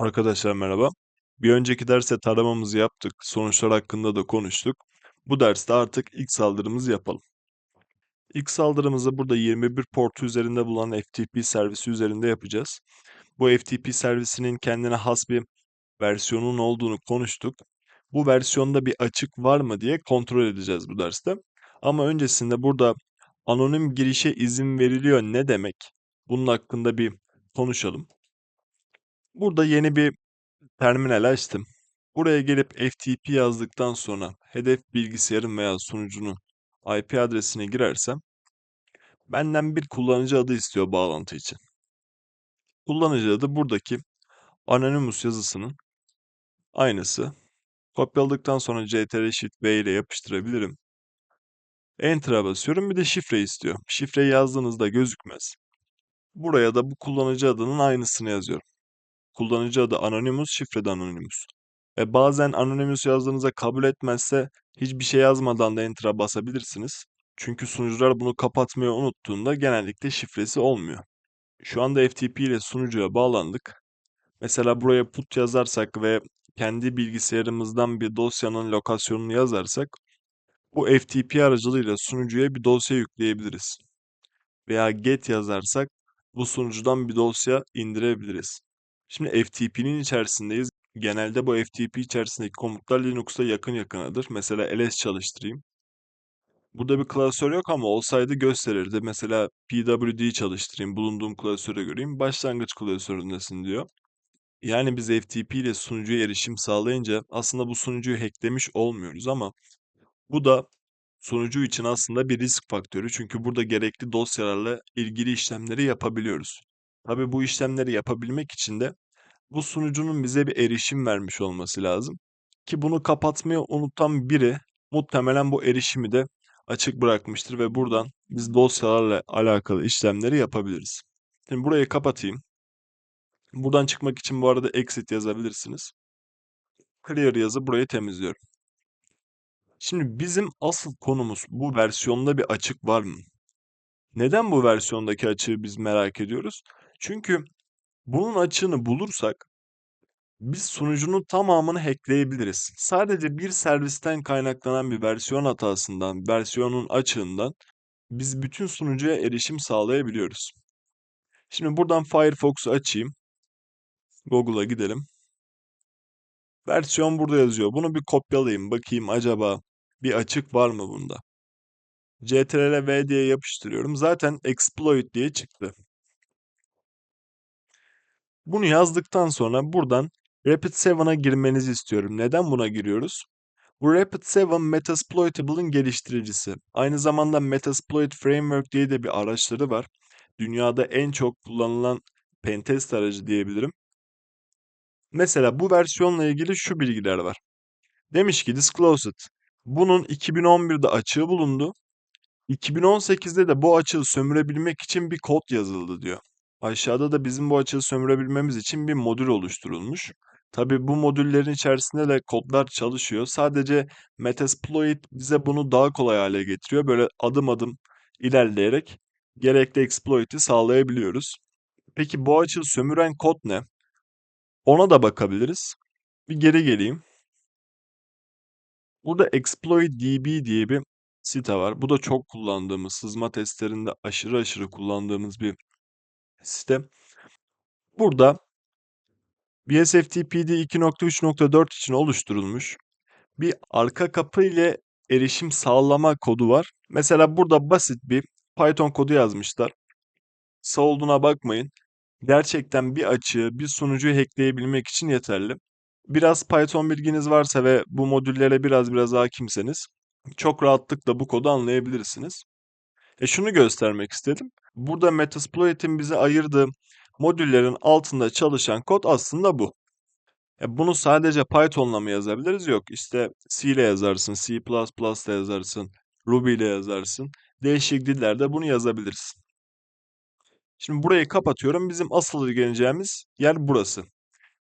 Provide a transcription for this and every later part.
Arkadaşlar merhaba. Bir önceki derste taramamızı yaptık. Sonuçlar hakkında da konuştuk. Bu derste artık ilk saldırımızı yapalım. İlk saldırımızı burada 21 portu üzerinde bulunan FTP servisi üzerinde yapacağız. Bu FTP servisinin kendine has bir versiyonun olduğunu konuştuk. Bu versiyonda bir açık var mı diye kontrol edeceğiz bu derste. Ama öncesinde burada anonim girişe izin veriliyor ne demek? Bunun hakkında bir konuşalım. Burada yeni bir terminal açtım. Buraya gelip FTP yazdıktan sonra hedef bilgisayarın veya sunucunun IP adresine girersem benden bir kullanıcı adı istiyor bağlantı için. Kullanıcı adı buradaki Anonymous yazısının aynısı. Kopyaladıktan sonra CTRL Shift V ile yapıştırabilirim. Enter'a basıyorum bir de şifre istiyor. Şifreyi yazdığınızda gözükmez. Buraya da bu kullanıcı adının aynısını yazıyorum. Kullanıcı adı Anonymous, şifre de Anonymous. E bazen Anonymous yazdığınızda kabul etmezse hiçbir şey yazmadan da Enter'a basabilirsiniz. Çünkü sunucular bunu kapatmayı unuttuğunda genellikle şifresi olmuyor. Şu anda FTP ile sunucuya bağlandık. Mesela buraya put yazarsak ve kendi bilgisayarımızdan bir dosyanın lokasyonunu yazarsak bu FTP aracılığıyla sunucuya bir dosya yükleyebiliriz. Veya get yazarsak bu sunucudan bir dosya indirebiliriz. Şimdi FTP'nin içerisindeyiz. Genelde bu FTP içerisindeki komutlar Linux'a yakın yakınadır. Mesela ls çalıştırayım. Burada bir klasör yok ama olsaydı gösterirdi. Mesela pwd çalıştırayım, bulunduğum klasöre göreyim. Başlangıç klasöründesin diyor. Yani biz FTP ile sunucuya erişim sağlayınca aslında bu sunucuyu hacklemiş olmuyoruz ama bu da sunucu için aslında bir risk faktörü. Çünkü burada gerekli dosyalarla ilgili işlemleri yapabiliyoruz. Tabii bu işlemleri yapabilmek için de bu sunucunun bize bir erişim vermiş olması lazım. Ki bunu kapatmayı unutan biri muhtemelen bu erişimi de açık bırakmıştır ve buradan biz dosyalarla alakalı işlemleri yapabiliriz. Şimdi burayı kapatayım. Buradan çıkmak için bu arada exit yazabilirsiniz. Clear yazı burayı temizliyorum. Şimdi bizim asıl konumuz bu versiyonda bir açık var mı? Neden bu versiyondaki açığı biz merak ediyoruz? Çünkü bunun açığını bulursak biz sunucunun tamamını hackleyebiliriz. Sadece bir servisten kaynaklanan bir versiyon hatasından, versiyonun açığından biz bütün sunucuya erişim sağlayabiliyoruz. Şimdi buradan Firefox'u açayım. Google'a gidelim. Versiyon burada yazıyor. Bunu bir kopyalayayım. Bakayım acaba bir açık var mı bunda? CTRL V diye yapıştırıyorum. Zaten exploit diye çıktı. Bunu yazdıktan sonra buradan Rapid7'a girmenizi istiyorum. Neden buna giriyoruz? Bu Rapid7 Metasploitable'ın geliştiricisi. Aynı zamanda Metasploit Framework diye de bir araçları var. Dünyada en çok kullanılan pentest aracı diyebilirim. Mesela bu versiyonla ilgili şu bilgiler var. Demiş ki Disclosed. Bunun 2011'de açığı bulundu. 2018'de de bu açığı sömürebilmek için bir kod yazıldı diyor. Aşağıda da bizim bu açığı sömürebilmemiz için bir modül oluşturulmuş. Tabi bu modüllerin içerisinde de kodlar çalışıyor. Sadece Metasploit bize bunu daha kolay hale getiriyor. Böyle adım adım ilerleyerek gerekli exploit'i sağlayabiliyoruz. Peki bu açığı sömüren kod ne? Ona da bakabiliriz. Bir geri geleyim. Burada ExploitDB diye bir site var. Bu da çok kullandığımız, sızma testlerinde aşırı aşırı kullandığımız bir site. Burada BSFTPD 2.3.4 için oluşturulmuş bir arka kapı ile erişim sağlama kodu var. Mesela burada basit bir Python kodu yazmışlar. Sağ olduğuna bakmayın. Gerçekten bir açığı, bir sunucuyu hackleyebilmek için yeterli. Biraz Python bilginiz varsa ve bu modüllere biraz biraz hakimseniz çok rahatlıkla bu kodu anlayabilirsiniz. E şunu göstermek istedim. Burada Metasploit'in bize ayırdığı modüllerin altında çalışan kod aslında bu. E bunu sadece Python'la mı yazabiliriz? Yok. İşte C ile yazarsın, C++ ile yazarsın, Ruby ile yazarsın. Değişik dillerde bunu yazabilirsin. Şimdi burayı kapatıyorum. Bizim asıl ilgileneceğimiz yer burası.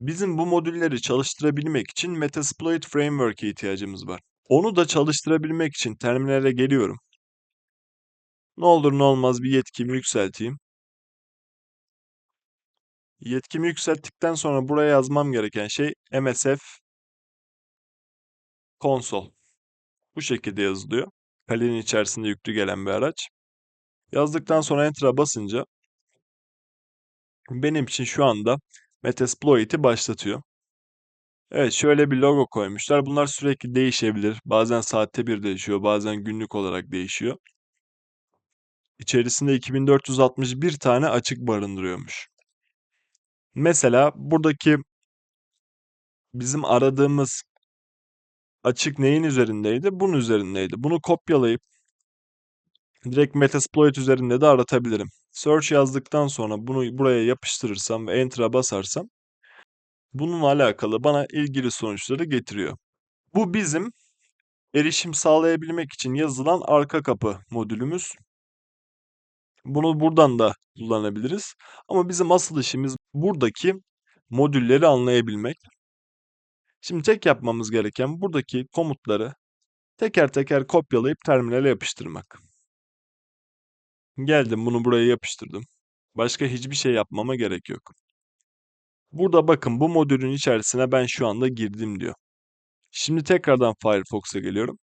Bizim bu modülleri çalıştırabilmek için Metasploit Framework'e ihtiyacımız var. Onu da çalıştırabilmek için terminale geliyorum. Ne olur ne olmaz bir yetkimi yükselteyim. Yetkimi yükselttikten sonra buraya yazmam gereken şey MSF konsol. Bu şekilde yazılıyor. Kalenin içerisinde yüklü gelen bir araç. Yazdıktan sonra Enter'a basınca benim için şu anda Metasploit'i başlatıyor. Evet şöyle bir logo koymuşlar. Bunlar sürekli değişebilir. Bazen saatte bir değişiyor, bazen günlük olarak değişiyor. İçerisinde 2461 tane açık barındırıyormuş. Mesela buradaki bizim aradığımız açık neyin üzerindeydi? Bunun üzerindeydi. Bunu kopyalayıp direkt Metasploit üzerinde de aratabilirim. Search yazdıktan sonra bunu buraya yapıştırırsam ve Enter'a basarsam bununla alakalı bana ilgili sonuçları getiriyor. Bu bizim erişim sağlayabilmek için yazılan arka kapı modülümüz. Bunu buradan da kullanabiliriz. Ama bizim asıl işimiz buradaki modülleri anlayabilmek. Şimdi tek yapmamız gereken buradaki komutları teker teker kopyalayıp terminale yapıştırmak. Geldim bunu buraya yapıştırdım. Başka hiçbir şey yapmama gerek yok. Burada bakın bu modülün içerisine ben şu anda girdim diyor. Şimdi tekrardan Firefox'a geliyorum.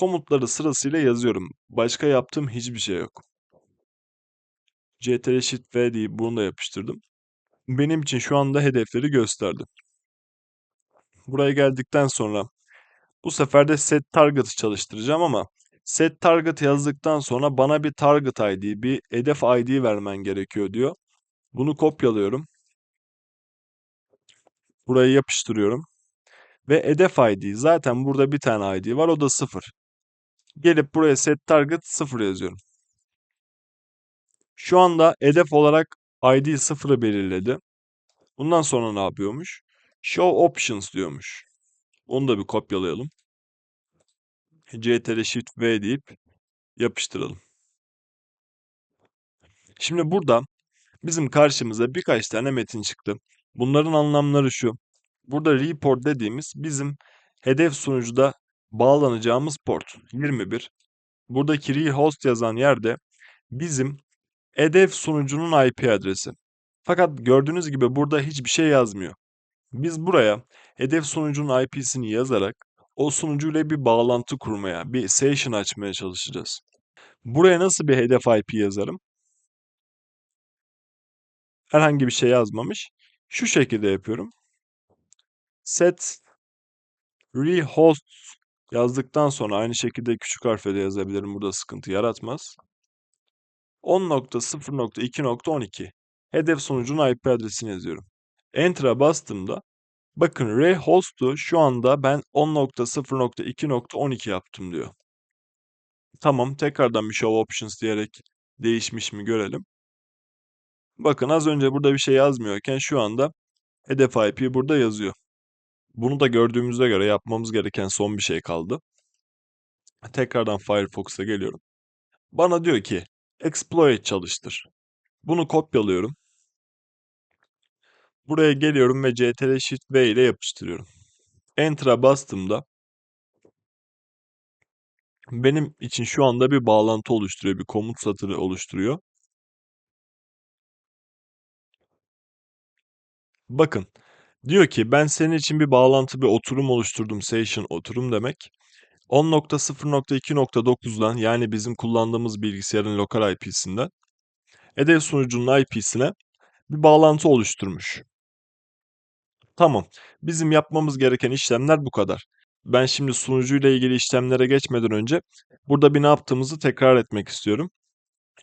Komutları sırasıyla yazıyorum. Başka yaptığım hiçbir şey yok. Ctrl Shift V deyip bunu da yapıştırdım. Benim için şu anda hedefleri gösterdi. Buraya geldikten sonra bu sefer de set target'ı çalıştıracağım ama set target yazdıktan sonra bana bir target ID, bir hedef ID vermen gerekiyor diyor. Bunu kopyalıyorum. Buraya yapıştırıyorum. Ve hedef ID zaten burada bir tane ID var o da 0. Gelip buraya set target 0 yazıyorum. Şu anda hedef olarak ID 0'ı belirledi. Bundan sonra ne yapıyormuş? Show options diyormuş. Onu da bir kopyalayalım. Ctrl Shift V deyip yapıştıralım. Şimdi burada bizim karşımıza birkaç tane metin çıktı. Bunların anlamları şu. Burada report dediğimiz bizim hedef sunucuda bağlanacağımız port 21. Buradaki rehost yazan yerde bizim hedef sunucunun IP adresi. Fakat gördüğünüz gibi burada hiçbir şey yazmıyor. Biz buraya hedef sunucunun IP'sini yazarak o sunucuyla bir bağlantı kurmaya, bir session açmaya çalışacağız. Buraya nasıl bir hedef IP yazarım? Herhangi bir şey yazmamış. Şu şekilde yapıyorum. Set rehost yazdıktan sonra aynı şekilde küçük harfle de yazabilirim. Burada sıkıntı yaratmaz. 10.0.2.12 hedef sunucunun IP adresini yazıyorum. Enter'a bastığımda bakın rehost'u şu anda ben 10.0.2.12 yaptım diyor. Tamam tekrardan bir show options diyerek değişmiş mi görelim. Bakın az önce burada bir şey yazmıyorken şu anda hedef IP burada yazıyor. Bunu da gördüğümüze göre yapmamız gereken son bir şey kaldı. Tekrardan Firefox'a geliyorum. Bana diyor ki exploit çalıştır. Bunu kopyalıyorum. Buraya geliyorum ve Ctrl Shift V ile yapıştırıyorum. Enter'a bastığımda benim için şu anda bir bağlantı oluşturuyor, bir komut satırı oluşturuyor. Bakın, diyor ki ben senin için bir bağlantı, bir oturum oluşturdum. Session oturum demek. 10.0.2.9'dan yani bizim kullandığımız bilgisayarın lokal IP'sinden hedef sunucunun IP'sine bir bağlantı oluşturmuş. Tamam. Bizim yapmamız gereken işlemler bu kadar. Ben şimdi sunucuyla ilgili işlemlere geçmeden önce burada bir ne yaptığımızı tekrar etmek istiyorum.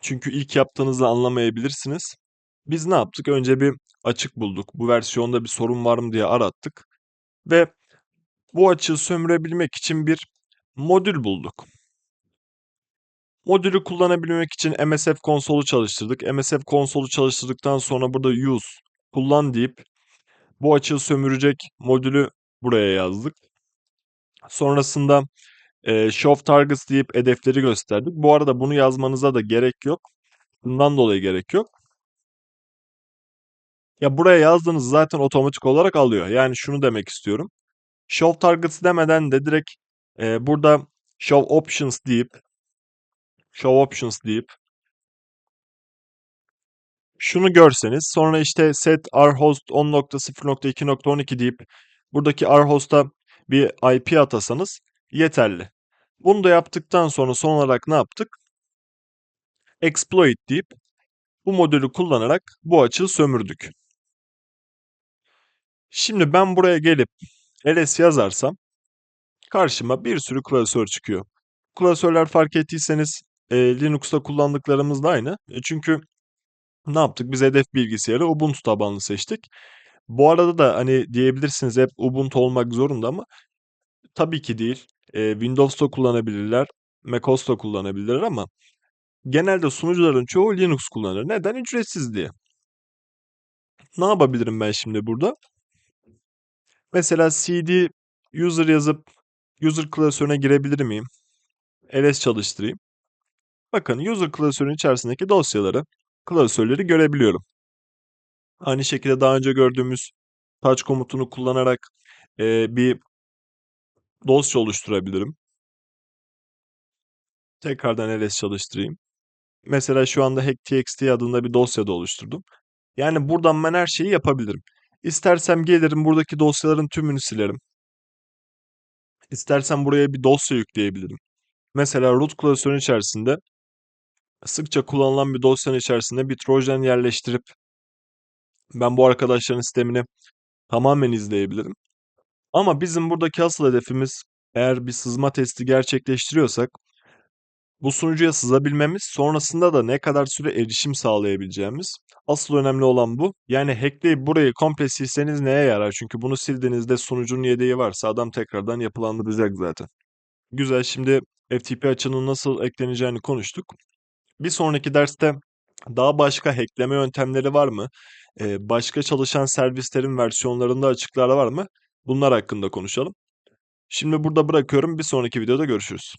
Çünkü ilk yaptığınızı anlamayabilirsiniz. Biz ne yaptık? Önce bir açık bulduk. Bu versiyonda bir sorun var mı diye arattık. Ve bu açığı sömürebilmek için bir modül bulduk. Modülü kullanabilmek için MSF konsolu çalıştırdık. MSF konsolu çalıştırdıktan sonra burada use, kullan deyip bu açığı sömürecek modülü buraya yazdık. Sonrasında e, show targets deyip hedefleri gösterdik. Bu arada bunu yazmanıza da gerek yok. Bundan dolayı gerek yok. Ya buraya yazdığınız zaten otomatik olarak alıyor. Yani şunu demek istiyorum. Show targets demeden de direkt e, burada show options deyip show options deyip şunu görseniz sonra işte set rhost 10.0.2.12 deyip buradaki rhost'a bir IP atasanız yeterli. Bunu da yaptıktan sonra son olarak ne yaptık? Exploit deyip bu modülü kullanarak bu açığı sömürdük. Şimdi ben buraya gelip ls yazarsam karşıma bir sürü klasör çıkıyor. Klasörler fark ettiyseniz e, Linux'ta kullandıklarımız da aynı. E, çünkü ne yaptık? Biz hedef bilgisayarı Ubuntu tabanlı seçtik. Bu arada da hani diyebilirsiniz hep Ubuntu olmak zorunda ama tabii ki değil. E, Windows'ta kullanabilirler, macOS'ta kullanabilirler ama genelde sunucuların çoğu Linux kullanır. Neden? Ücretsiz diye. Ne yapabilirim ben şimdi burada? Mesela cd user yazıp user klasörüne girebilir miyim? ls çalıştırayım. Bakın user klasörünün içerisindeki dosyaları, klasörleri görebiliyorum. Aynı şekilde daha önce gördüğümüz touch komutunu kullanarak e, bir dosya oluşturabilirim. Tekrardan ls çalıştırayım. Mesela şu anda hack.txt adında bir dosya da oluşturdum. Yani buradan ben her şeyi yapabilirim. İstersem gelirim buradaki dosyaların tümünü silerim. İstersem buraya bir dosya yükleyebilirim. Mesela root klasörün içerisinde sıkça kullanılan bir dosyanın içerisinde bir trojan yerleştirip ben bu arkadaşların sistemini tamamen izleyebilirim. Ama bizim buradaki asıl hedefimiz eğer bir sızma testi gerçekleştiriyorsak bu sunucuya sızabilmemiz, sonrasında da ne kadar süre erişim sağlayabileceğimiz. Asıl önemli olan bu. Yani hackleyip burayı komple silseniz neye yarar? Çünkü bunu sildiğinizde sunucunun yedeği varsa adam tekrardan yapılandıracak zaten. Güzel, şimdi FTP açığının nasıl ekleneceğini konuştuk. Bir sonraki derste daha başka hackleme yöntemleri var mı? Ee, başka çalışan servislerin versiyonlarında açıklar var mı? Bunlar hakkında konuşalım. Şimdi burada bırakıyorum. Bir sonraki videoda görüşürüz.